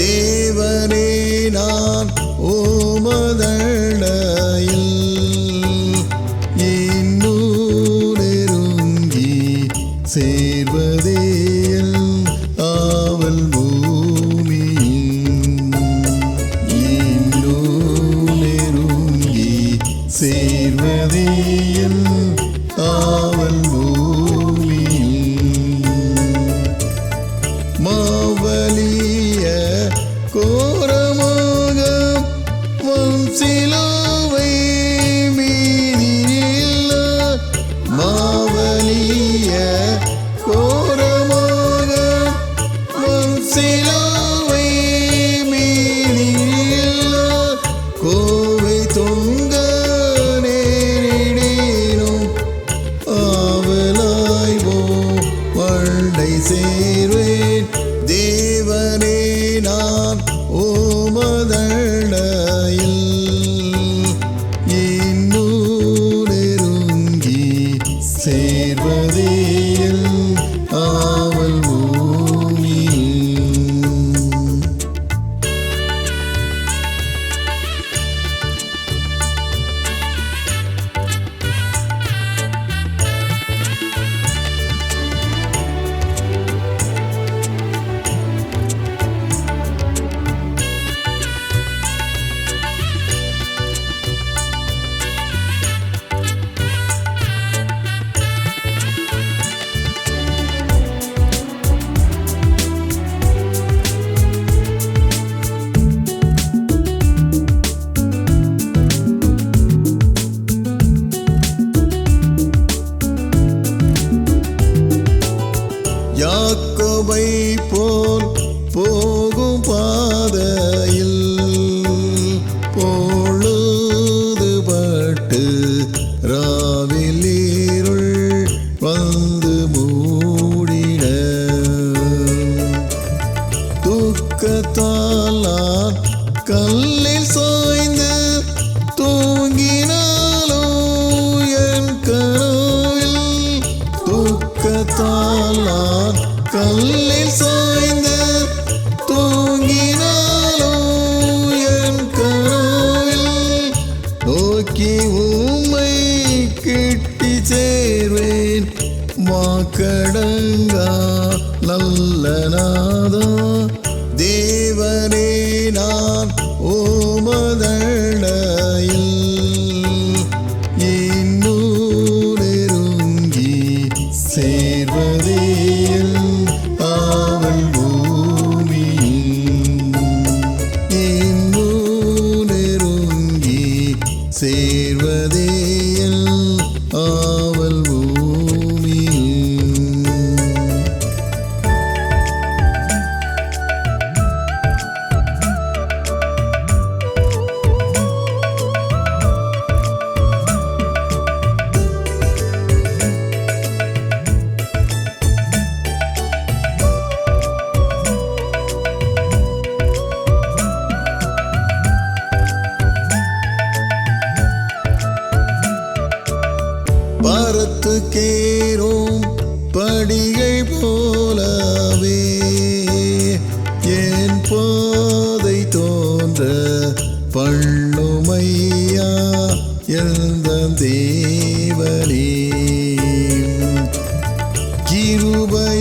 தேவனே நான் ஓமதழையில் இன்னும் நெருங்கி ஆவல் பூமியின் இன்னும் நெருங்கி ஆவல் சேர்வேன். தேவனே நான் ஓமதழையில் இன்னும் நெருங்கி சேர்வதேயல். யாக்கோபை நல்ல நாதா தேவனே நான் ஓமதன்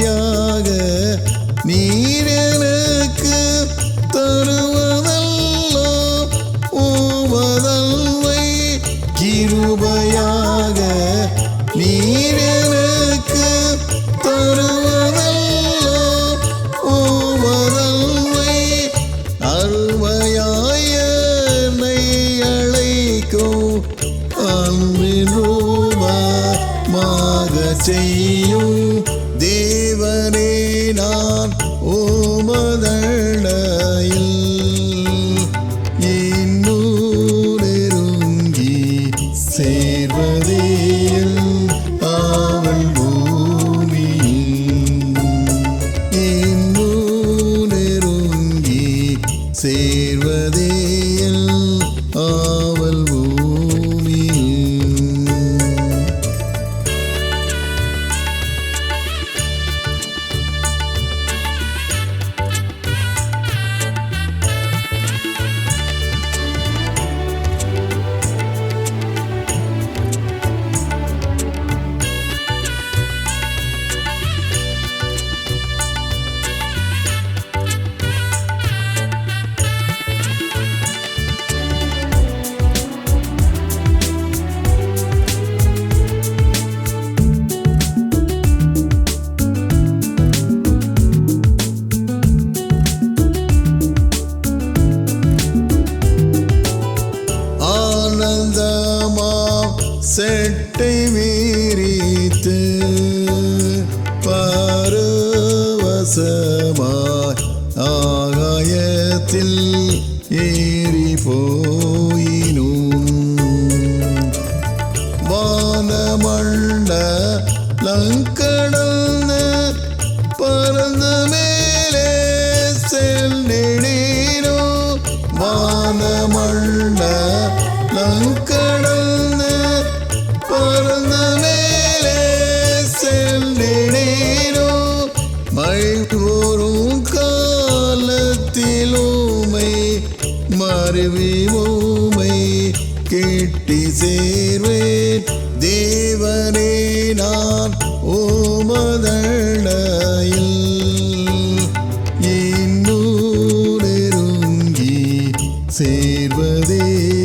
கிருபையாக நீர் எனக்கு தருவதெல்லாம் ஓவதல்வை கிருபையாக நீர் எனக்கு தருவதெல்லாம் ஓவதல்வை அருமையாய அழைக்கும் அன்பின் ரூபமாக செய்யும் ஆனந்தமாம் செட்டை வீரித்து பருவசமாய் ஆகாயத்தில் ஏறி போயினும் வானமண்ட லங்கடந்த பரந்த மேலே செல்லிடீரோ வானமண்ட லங்கடல்ன பறந்த சேர்வேன். தேவனே நான் ஓமதழையில் இன்னூரெருங்கி சேர்வதே.